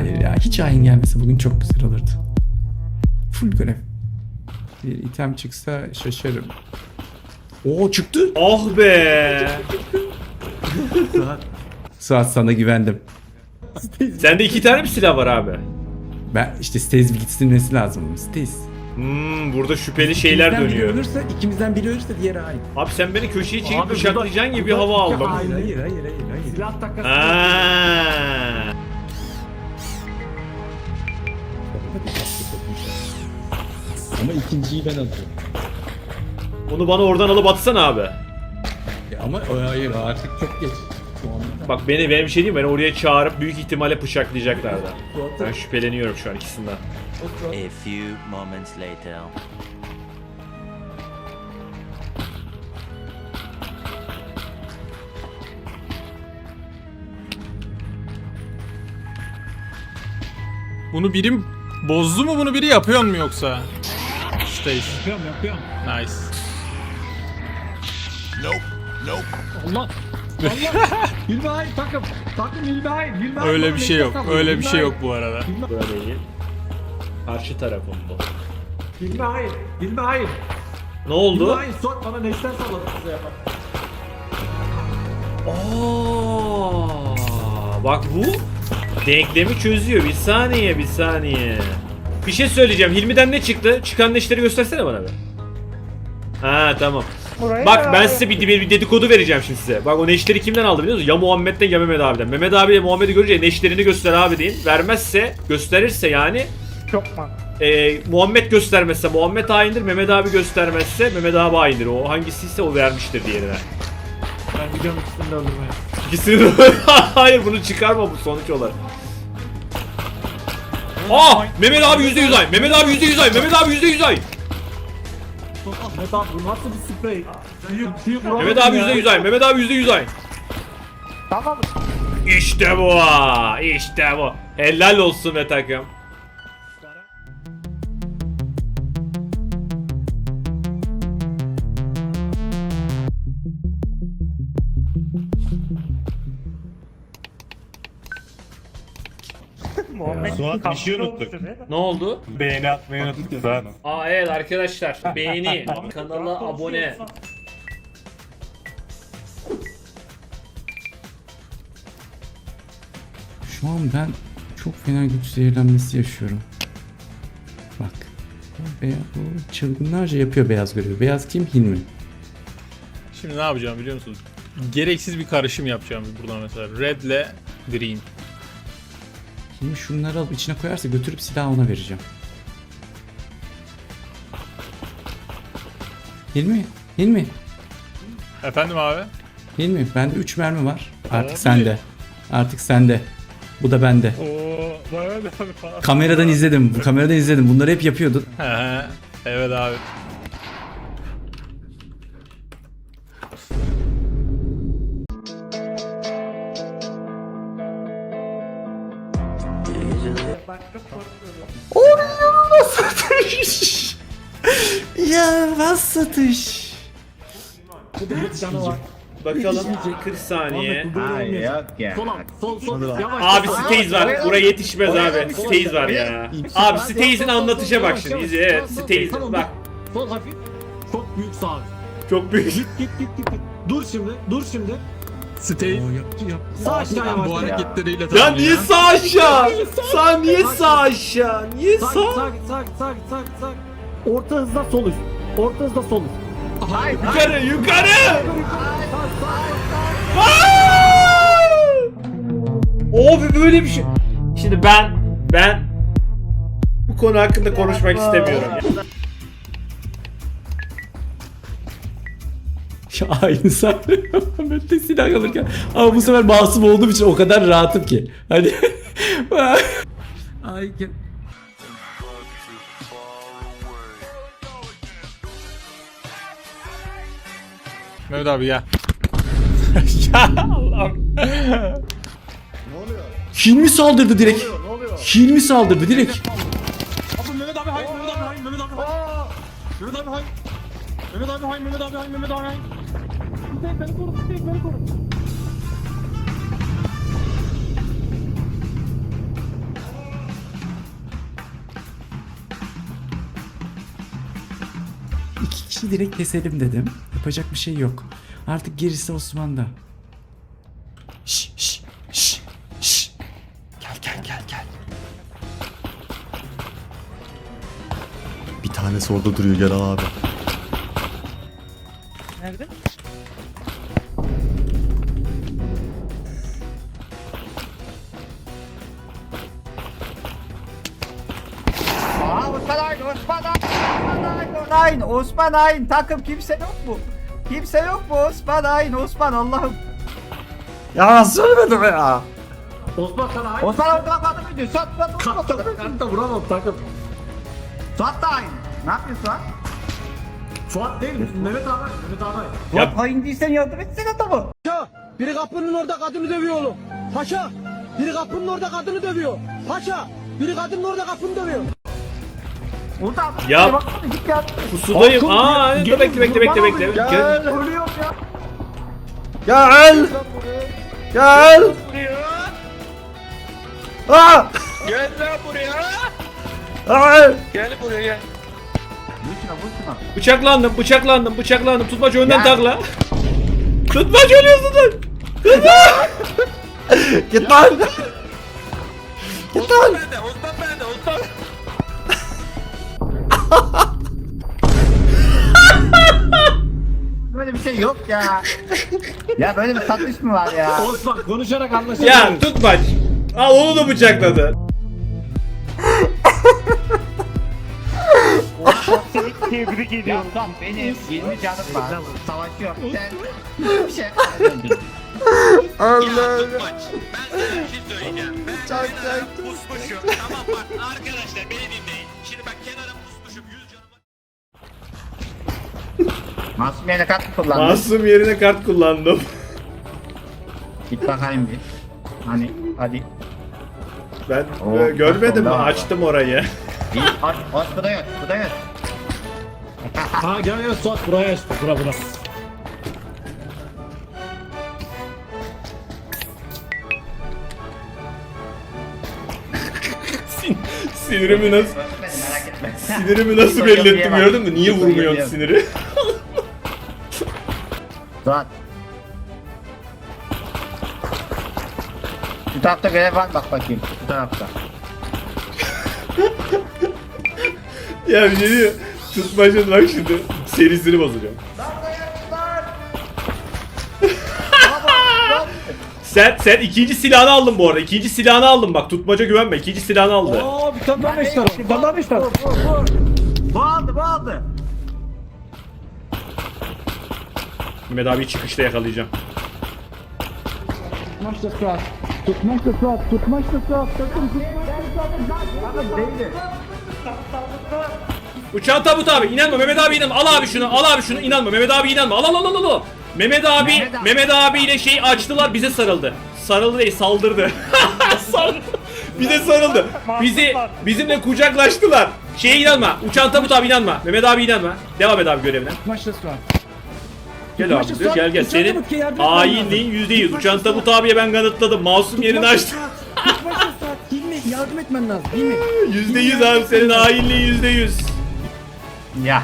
Hayır ya hiç hain gelmese bugün çok güzel olurdu. Full görev. Bir item çıksa şaşarım. Oo çıktı. Oh be. Suat sana güvendim. Sende iki tane mi silah var abi? Ben işte Stays gitsinmesi lazım. Stays. Hmm, burada şüpheli şeyler İkimizden biri dönüyor. ölürse, ikimizden biri ölürse diğeri hain. Abi sen beni köşeye çekip bıçaklayacaksın gibi bir hava aldım. hain. Hayır hayır hayır hayır. Silah takası. Aa. İkinciyi ben alıyorum. Onu bana oradan alıp atsana abi. E Ama o- hayır artık çok geç. Şu anda. Bak beni benim bir şey diyeyim mi? Beni oraya çağırıp büyük ihtimalle bıçaklayacaklardı. Ben şüpheleniyorum şu an ikisinden. A few moments later. Bunu birim bozdu mu bunu biri yapıyor mu yoksa? Stace. Yapıyorum yapıyorum. Nice. Allah. Allah. Hilmi takım. Takım. Hilmi Hain Öyle bir şey yok. Öyle bir şey yok bu arada. Değil. Karşı tarafım bu. Hilmi Hain. Ne oldu? Hain sok bana neşter salladı size yapar. Aa, bak bu denklemi çözüyor. Bir saniye, bir saniye. Bir şey söyleyeceğim. Hilmi'den ne çıktı? Çıkan neşteri göstersene bana bir. Ha tamam. Bak ben size bir, bir, bir dedikodu vereceğim şimdi size. Bak o neşteri kimden aldı biliyor musun? Ya Muhammed'den ya Mehmet abiden. Mehmet abi de Muhammed'i görünce neşterini göster abi deyin. Vermezse, gösterirse yani Çok mu? e, Muhammed göstermezse Muhammed haindir. Mehmet abi göstermezse Mehmet abi haindir. O hangisiyse o vermiştir diğerine. Ben gidiyorum ikisini de öldürmeye. İkisini de- Hayır bunu çıkarma bu sonuç olarak. Aa! Mehmet abi %100 ay. Mehmet abi %100 ay. Mehmet abi %100 ay. Mehmet abi bu nasıl bir sprey? Büyük büyük vuralım Mehmet abi ya. %100 ay. Mehmet abi %100 ay. Tamam. İşte bu. İşte bu. Helal olsun be takım. Suat, bir şey unuttuk. Ne oldu? Beğeni atmayı unuttuk Suat. Aa evet arkadaşlar. Beğeni, kanala abone. Şu an ben çok fena güç zehirlenmesi yaşıyorum. Bak. Beyaz, o çılgınlarca yapıyor beyaz görevi. Beyaz kim? Hilmi. Şimdi ne yapacağım biliyor musunuz? Gereksiz bir karışım yapacağım buradan mesela. Red ile green. Hilmi şunları alıp içine koyarsa götürüp silahı ona vereceğim. Hilmi, Hilmi, Efendim abi? Hilmi. Bende 3 mermi var. Artık Abi. sende. Artık sende. Bu da bende. Oo, falan. Kameradan izledim. Kameradan izledim. Bunları hep yapıyordun. Evet abi. Ya nasıl satış? Canı var. Bakalım 40 saniye. Hayır yok ya. Sol sol. Yavaş. Abi yavaş. Stays var. Buraya yetişmez abi. Stays var ya. Abi Stays'in anlatışa bak şimdi. İzle. Evet Stays bak. Sol hafif. Çok büyük sağ. Çok büyük. Git git git git. Dur şimdi. Dur şimdi. Yaptı. Sağ aşağı yavaş. bu hareketleriyle Ya tamam niye sağ aşağı? Sağ niye sağ aşağı? Niye Sağ sağ? sağ sağ sağ sağ. Orta hızda sol üst. Orta hızda sol üst. Yukarı yukarı. Abi böyle bir şey. Şimdi ben ben bu konu hakkında konuşmak istemiyorum. ya. Ben de silah alırken. Ama bu sefer masum olduğum için o kadar rahatım ki. Hani. Ay ki. Mehmet abi gel. ya Allah'ım. Hilmi saldırdı direkt. Hilmi saldırdı direkt. Abi Mehmet abi hayır Mehmet abi hayır Mehmet abi hayır. Mehmet abi hayır. Mehmet abi hayır Mehmet abi hayır Mehmet abi hayır. Tek beni koru tek beni koru. Kişiyi direkt keselim dedim. Yapacak bir şey yok. Artık gerisi Osman'da. Şş şş şş şş. Gel gel gel gel. Bir tanesi orada duruyor gel abi. Nerede? Osman Ayn, Osman Ayn, takım kimse yok mu? Kimse yok mu? Osman Ayn, Osman Allah'ım. Ya söylemedim ya. Osman sana hain. Osman orada kadın diyor? Suat, Suat, Suat, Katta, Suat, katta vuramam takım. Suat da aynı. Ne yapıyorsun Suat? Fuat değil Mehmet abi. Mehmet abi. Suat hain değilsen yardım etsene adamı. Biri kapının orada kadını dövüyor oğlum. Paşa. Biri kapının orada kadını dövüyor. Paşa. Biri kadının orada kapını dövüyor. Orada Ya. baksana git. Pusudayım. Aa dur bekle bekle bekle bekle. Gel. Gel. Ya. Gel. Gel. Aa! Gel lan buraya. Aa! Gel buraya gel. Bıçaklandım bıçaklandım bıçaklandım. Tutmaç önden takla. Tutmaç ölüyorsun lan. Git lan. Git lan. Bende Osman Böyle bir şey yok ya. ya böyle bir satış mı var ya? Osman konuşarak anlaşılıyor. Ya tutmaç. Al onu da bıçakladı. Tebrik ediyorum. Ya tam benim 20 canım var. Savaşıyorum. Sen bir şey. Allah. Tutmaç. Ben sana bir şey söyleyeceğim. Ben Çok kenara çok pusmuşum. Tamam bak arkadaşlar beni dinleyin. Masum yerine kart mı kullandın? Masum yerine kart kullandım. Git bakayım bir. Hani hadi. Ben Oo, e, görmedim mi? Açtım orayı. Bir aç aç bu da yok bu da yok. Ha gel gel Suat buraya açtı. Bura bura. Sinirimi nasıl Merak etme. sinirimi nasıl belli ettim gördün mü? Niye vurmuyorsun siniri? Suat. Şu tarafta görev var bak bakayım. Şu tarafta. ya bir şey diyor. Tutmaçın bak şimdi serisini bozacağım. sen sen ikinci silahını aldın bu arada. İkinci silahını aldın bak. Tutmaca güvenme. İkinci silahını aldı. Aa bir tane daha meşter. Bir tane daha meşter. Bu aldı bu Mehmet abi çıkışta yakalayacağım. Tutmaç da Suat. Tutmaç da Suat. Tutmaç da Suat. Takım Bakın değildi. Uçağın tabut abi inanma Mehmet abi inanma al abi şunu al abi şunu inanma Mehmet abi inanma al al al al al Mehmet abi Mehmet abi. Mehmet abi ile şey açtılar bize sarıldı. Sarıldı değil saldırdı. Sal- bize sarıldı. Bizi bizimle kucaklaştılar. Şeye inanma. Uçağın tabut abi inanma. Mehmet abi inanma. Devam et abi görevine. Tutmaç da Suat. Gel abi diyor, gel gel. Senin hainliğin yüzde yüz. Uçağın tabut abiye ben kanıtladım. Masum yerini açtı. Hilmi yardım etmen lazım. Hilmi. Yüzde yüz abi senin hainliğin yüzde yüz. Ya.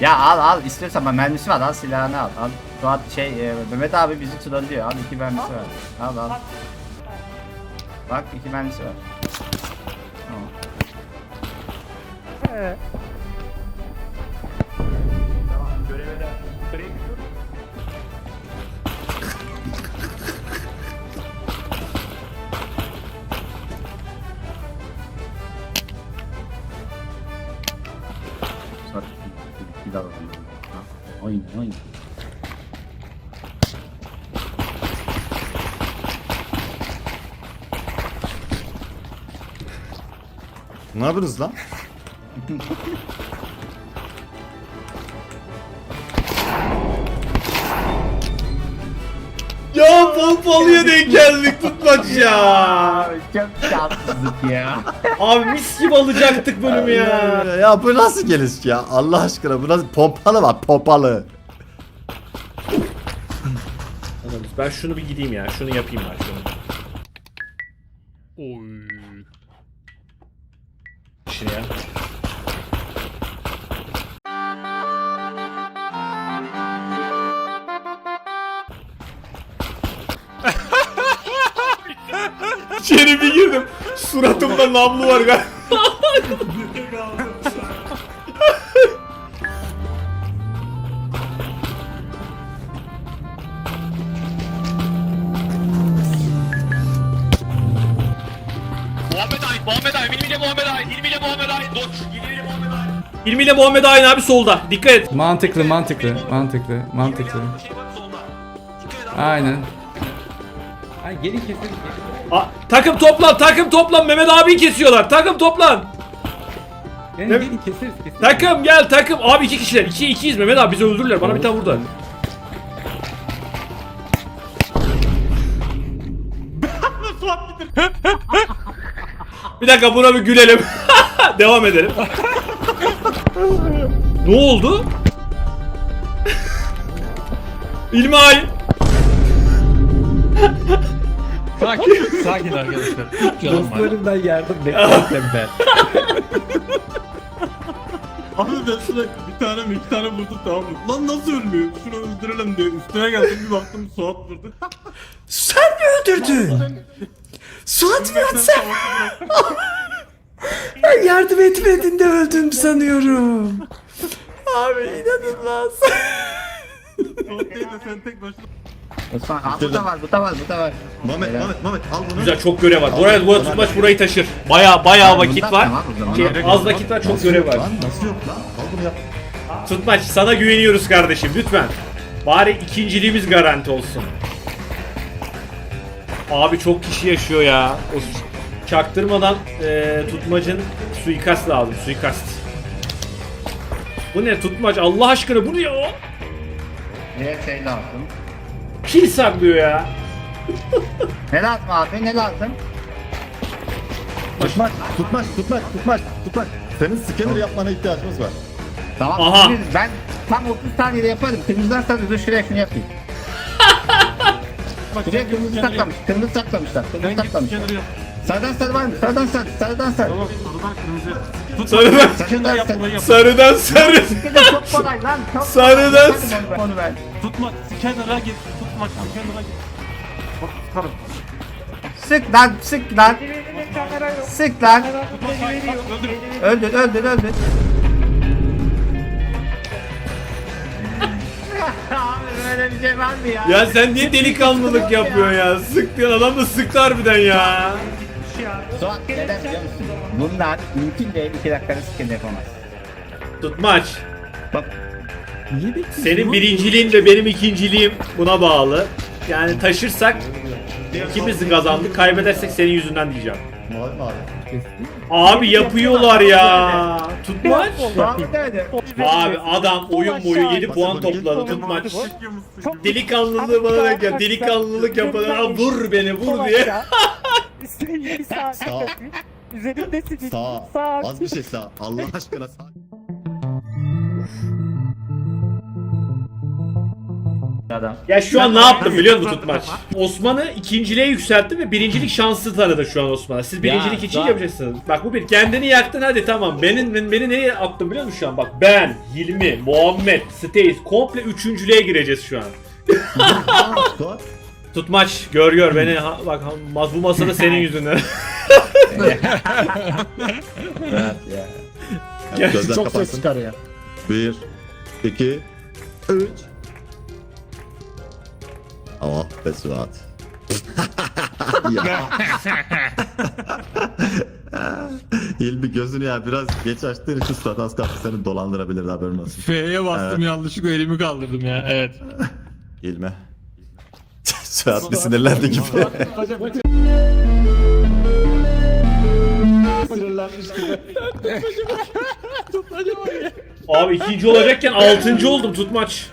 Ya al al istiyorsan ben mermisi var al silahını al. Al Suat şey e, Mehmet abi bizi trollüyor al iki mermisi var. Al al. Bak iki mermisi var. Tamam. Suat bir daha bakalım. Ha, Oyun oyun. Ne yapıyorsunuz lan? geldik tutmaç ya. Çok şanssızlık ya. Abi mis gibi alacaktık bölümü ya. Ya bu nasıl geliş ya? Allah aşkına bu nasıl pompalı var pompalı. Ben şunu bir gideyim ya. Şunu yapayım ben şunu. Oy. İşini ya. Suratımda namlu var galiba. Muhammed Ay, Muhammed Ay, Hilmi ile Muhammed Ay, Hilmi ile Muhammed Ay, dur. Hilmi ile Muhammed Ay. İlmi ile Muhammed Ayn abi solda. Dikkat et. Mantıklı mantıklı mantıklı mantıklı. Aynen. Ay gelin kesin. Aa, takım toplan, takım toplan. Mehmet abiyi kesiyorlar. Takım toplan. Yani Ne- gelin keseriz keseriz. Takım gel takım. Abi iki kişiler. İki ikiyiz Mehmet abi bizi öldürürler. Bana bir tane vurdu. bir dakika buna bir gülelim. Devam edelim. ne oldu? İlmay. Sakin, sakin arkadaşlar. Üç canım var. Dostlarımdan yardım beklerken ben. Abi ben sürekli bir tane mi iki tane vurdum tamam mı? Lan nasıl ölmüyor? Şunu öldürelim diye üstüne geldim bir baktım Suat vurdu. Sen mi öldürdün? Suat mı sen? Ben yardım etmedin de öldüm sanıyorum. Abi inanılmaz. Suat değil de sen tek başına. Osman al bu da var bu da var bu da var. Muhammed, Helal. Muhammed, Muhammed al bunu. Güzel çok görev var. Buraya buraya tutmaç burayı taşır. Baya baya vakit var. tamam o zaman. Az vakit var çok görev var. Lan nasıl yok lan? Al bunu yap. Tutmaç sana güveniyoruz kardeşim lütfen. Bari ikinciliğimiz garanti olsun. Abi çok kişi yaşıyor ya. O çaktırmadan e, tutmacın suikast lazım. Suikast. Bu ne tutmaç Allah aşkına bu ne ya? Diğer şey lazım. Kil saklıyor ya. Ne lazım abi ne lazım? Tutmaç, tutmaç, tutmaç, tutmaç, tutmaç. Senin scanner yapmana ihtiyacımız var. Tamam Aha. ben tam 30 saniyede yaparım. Temizlersen dur şuraya şunu yapayım. Şuraya kırmızı saklamış. Kırmızı saklamışlar. Kırmızı saklamışlar. Kenarı yap. Sarıdan sarı var mı? Sarıdan sarı. Sarıdan sarı. Tamam sarıdan kırmızı. Tut Sarıdan, Sarıdan yap sarı. burayı yap. sarıdan sarı. Bir de çok kolay lan. Çok Sarıdan kolay. Onu ver. Tutma kenara git. Tutma kenara git. Bak tutarım. Sık lan sık lan. Sık lan. Öldür. Öldür öldür böyle bir şey var mı ya? Ya sen niye delikanlılık yapıyorsun ya? Sık diyor adam da sıktı harbiden ya. Suat neden biliyor musun? Bunlar mümkün değil 2 dakikada skin yapamaz. Tutmaç. Bak Niye bekliyorsun? Senin birinciliğin de benim ikinciliğim buna bağlı. Yani taşırsak ikimiz kazandık. Kaybedersek senin yüzünden diyeceğim. Mavi mavi. Abi yapıyorlar ya. Tutmaç. Nerede? Abi adam oyun boyu 7 puan topladı tutmaç. Delikanlılığı bana denk gel. Delikanlılık yapan "Aa, vur beni vur diye. Sağ. Sağ. Az bir şey sağ. Allah aşkına sağ. Adam. Ya şu an ne yaptım biliyor musun tutmaç? Osman'ı ikinciliğe yükselttim ve birincilik şansı tanıdı şu an Osman'a. Siz birincilik için zaten- yapacaksınız. Bak bu bir kendini yaktın hadi tamam. Benim beni, beni neye attın biliyor musun şu an? Bak ben, Hilmi, Muhammed, Stace komple üçüncülüğe gireceğiz şu an. Tutmaç gör gör beni ha, bak ha, ma- bu masada senin yüzünden. Gel, Gözler Çok ses kapansın. çıkarıyor. Bir, iki, üç. Oh be Suat. ya. Hilmi gözünü ya biraz geç açtığın için Suat az kalsın seni dolandırabilir haberin olsun. F'ye bastım yanlışlıkla elimi kaldırdım ya. Evet. Hilmi. Suat bir sinirlendi gibi. Abi ikinci olacakken altıncı oldum tutmaç.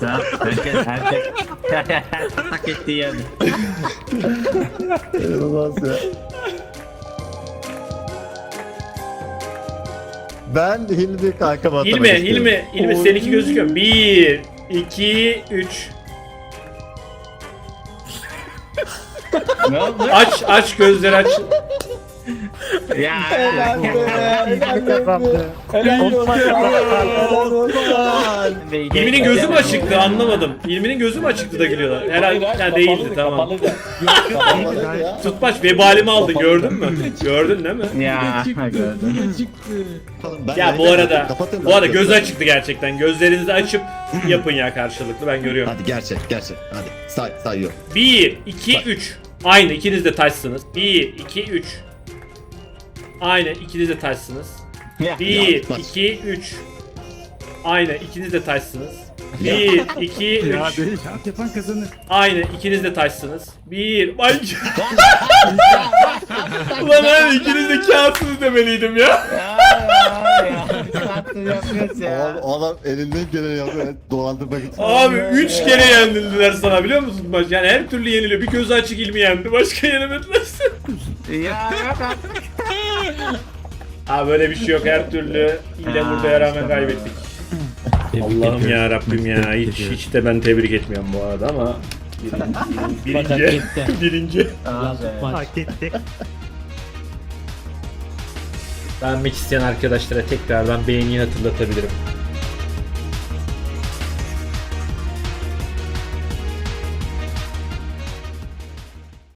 Suat herkes herkes hak ettiği yerde. İnanılmaz ya. Ben Hilmi kankam atlamak Hilmi, istiyorum. Hilmi, Hilmi seninki gözüküyor. Bir, iki, üç. Ne oldu? Aç, aç gözleri aç. Ya. Helal be. Helal be. Helal olsun. Helal olsun. İlmi'nin gözü mü açıktı anlamadım. İlmi'nin gözü mü açıktı da gülüyorlar? Herhalde ha, değildi tamam. Tutmaç vebalimi aldı gördün mü? Gördün değil mi? Ya gördüm. Ya bu arada bu arada gözü açıktı gerçekten. Gözlerinizi açıp yapın ya karşılıklı ben görüyorum. Hadi gerçek gerçek. Hadi say sayıyorum. 1 2 3. Aynı ikiniz de taşsınız. 1 2 3. Aynı ikiniz de taşsınız. Ya. 1 Bak. 2 3. Aynı ikiniz de taşsınız. 1 2 3. Şart yapan kazanır. Aynı ikiniz de taşsınız. 1 Ay. Ulan hani ikiniz de kağıtsınız demeliydim ya. Abi adam elinden geleni yapıyor. Dolandırmak için. Abi 3 kere yenildiler sana biliyor musun maç? Yani her türlü yeniliyor. Bir gözü açık ilmi yendi. Başka yenemediler. Ya yok artık. Abi böyle bir şey yok. Her türlü ile burada rağmen kaybettik. Allah'ım ya Rabbim ya. Hiç, hiç de ben tebrik etmiyorum bu arada ama birinci. birinci. Abi. Beğenmek isteyen arkadaşlara tekrardan beğeniyi hatırlatabilirim.